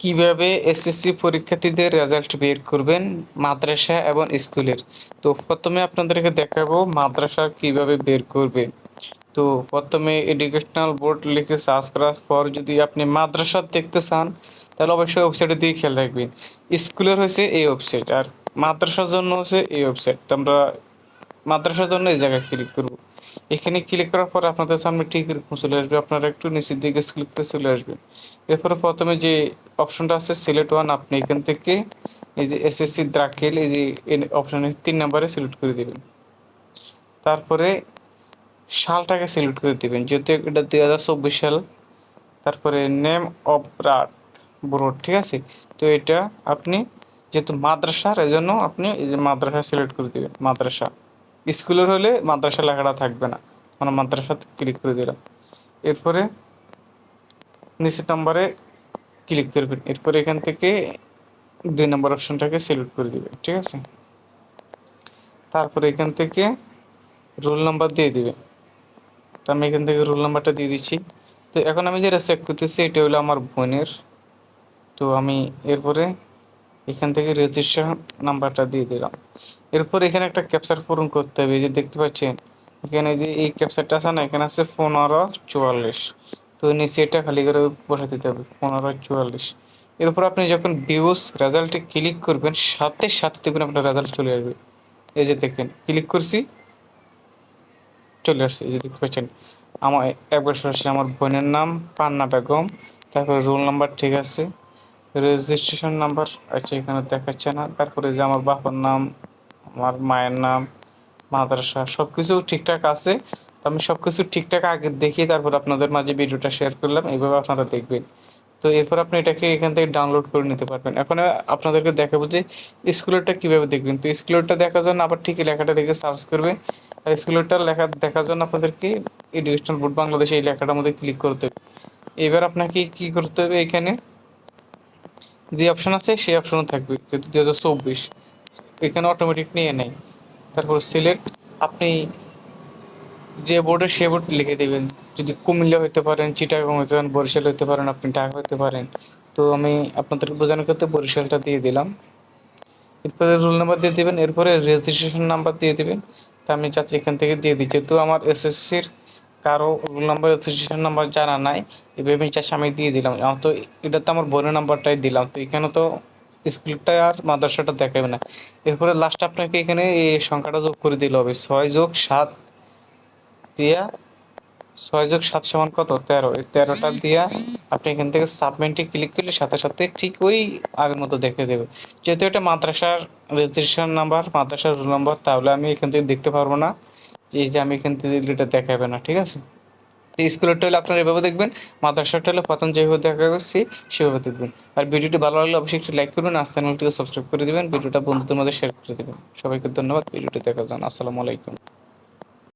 কীভাবে এসএসসি পরীক্ষার্থীদের রেজাল্ট বের করবেন মাদ্রাসা এবং স্কুলের? তো প্রথমে আপনাদেরকে দেখাবো মাদ্রাসা কীভাবে বের করবে। তো প্রথমে এডুকেশনাল বোর্ড লিখে সার্চ করার পর যদি আপনি মাদ্রাসা দেখতে চান, তাহলে অবশ্যই ওয়েবসাইটে দিয়ে খেয়াল রাখবেন। স্কুলের হয়েছে এই ওয়েবসাইট আর মাদ্রাসার জন্য হচ্ছে এই ওয়েবসাইট তো আমরা মাদ্রাসার জন্য এই জায়গায় ক্লিক করব। এখানে ক্লিক করার পর আপনাদের সামনে ঠিক এরকম চলে আসবে। আপনারা একটু নিচের দিকে ক্লিক করে চলে আসবেন। এরপরে প্রথমে যে অপশনটা আছে সিলেক্ট ওয়ান আপনি এখান থেকে এই যে এসএসসি দ্রাকেল এই যে অপশনে তিন নাম্বারে সিলেক্ট করে দেবেন। তারপরে সালটাকে সিলেক্ট করে দেবেন। যেহেতু এটা দুই হাজার চব্বিশ সাল, তারপরে নেম অফ ব্রাড বোর্ড ঠিক আছে? তো এটা আপনি যেহেতু মাদ্রাসার এই জন্য আপনি এই যে মাদ্রাসা সিলেক্ট করে দেবেন, মাদ্রাসা। স্কুলের হলে মাদ্রাসা লেখাটা থাকবে না। আমরা মাদ্রাসা ক্লিক করে দিলাম। এরপরে নিচের নাম্বারে ক্লিক করবেন। এরপরে এখান থেকে দুই নম্বর অপশনটাকে সিলেক্ট করে দিবেন, ঠিক আছে? তারপরে এখান থেকে রোল নাম্বার দিয়ে দিবেন। তো আমি এখান থেকে রোল নাম্বারটা দিয়ে দিচ্ছি। তো এখন আমি যেটা চেক করতেছি, এটা হলো আমার বোনের। তো আমি এরপরে এখান থেকে রেজিস্ট্রেশন নাম্বারটা দিয়ে দিলাম। এরপর এখানে একটা ক্যাপচার পূরণ করতে হবে যে দেখতে পাচ্ছেন, এখানে যে এই ক্যাপচারটা আছে না, এখানে আছে পনেরো চুয়াল্লিশ। তো নিচে এটা খালি করে বসে দিতে হবে, পনেরো চুয়াল্লিশ। এরপর আপনি যখন ভিউস রেজাল্টে ক্লিক করবেন, সাথে সাথে দেখবেন আপনার রেজাল্ট চলে আসবে। এই যে দেখেন ক্লিক করছি, চলে আসছে। এই যে দেখতে পাচ্ছেন, আমার একবার সরাসরি আমার বোনের নাম পান্না বেগম, তারপরে রোল নাম্বার ঠিক আছে। রেজিস্ট্রেশন নাম্বার আচ্ছা এখানে দেখাচ্ছে না। তারপরে যে আমার বাবার নাম, আমার মায়ের নাম, মাদ্রাসা সব কিছু ঠিকঠাক আছে। তো আমি সব কিছু ঠিকঠাক আগে দেখি, তারপর আপনাদের মাঝে ভিডিওটা শেয়ার করলাম এইভাবে আপনারা দেখবেন। তো এরপর আপনি এটাকে এখান থেকে ডাউনলোড করে নিতে পারবেন। এখন আপনাদেরকে দেখাবো যে স্কুলেরটা কীভাবে দেখবেন। তো স্কুলেরটা দেখার জন্য আবার ঠিক লেখাটা দেখে সার্চ করবে। আর স্কুলেরটা লেখা, দেখার জন্য আপনাদেরকে এডুকেশনাল বোর্ড বাংলাদেশে এই লেখাটার মধ্যে ক্লিক করতে হবে। এবার আপনাকে কি করতে হবে এখানে? যে অপশন আছে, সেই অপশনও থাকবে। যেহেতু দু হাজার চব্বিশ, এখানে অটোমেটিক নিয়ে নেয় তারপর সিলেক্ট আপনি যে বোর্ডে সে বোর্ড লিখে দেবেন। যদি কুমিল্লা হতে পারেন, চিটাগাং হতে পারেন, বরিশাল হতে পারেন, আপনি ঢাকা হতে পারেন। তো আমি আপনাদেরকে বোঝানোর ক্ষেত্রে বরিশালটা দিয়ে দিলাম। এরপরে রোল নাম্বার দিয়ে দেবেন। এরপরে রেজিস্ট্রেশন নাম্বার দিয়ে দেবেন। তা আমি চাচ্ছি এখান থেকে দিয়ে দিই। যেহেতু আমার এসএসসির কারও রোল নাম্বার রেজিস্ট্রেশন নাম্বার জানা নাই এভাবে আমি চাচ্ছি আমি দিয়ে দিলাম। তো এটা তো আমার বোনের নাম্বারটাই দিলাম, তো এখানে তো স্কুলটা আর মাদ্রাসাটা দেখাবে না। এরপরে লাস্ট আপনাকে এখানে এই সংখ্যাটা যোগ করে দিলে হবে, ছয় যোগ সাত দিয়া, ছয় যোগ সাত সমান কত? তেরো। এই তেরোটা দিয়া আপনি এখান থেকে সাবমেন্টে ক্লিক করলে সাথে সাথে ঠিক ওই আগের মতো দেখে দেবে। যেহেতু এটা মাদ্রাসার রেজিস্ট্রেশন নাম্বার মাদ্রাসার রোল নাম্বার তাহলে আমি এখান থেকে দেখতে পারব না। এই যে আমি এখান থেকে দিলে এটা দেখাবে না, ঠিক আছে? তো স্কুলেরটা হলে আপনারা এভাবে দেখবেন মাদ্রাসাটা হলে প্রথম যেভাবে দেখা করছি, সেভাবে দেখবেন। আর ভিডিওটি ভালো লাগলে অবশ্যই একটি লাইক করবেন, আর চ্যানেলটিকে সাবস্ক্রাইব করে দেবেন, ভিডিওটা বন্ধুদের মধ্যে শেয়ার করে দেবেন। সবাইকে ধন্যবাদ, ভিডিওটি দেখার জন্য। আসসালামু আলাইকুম।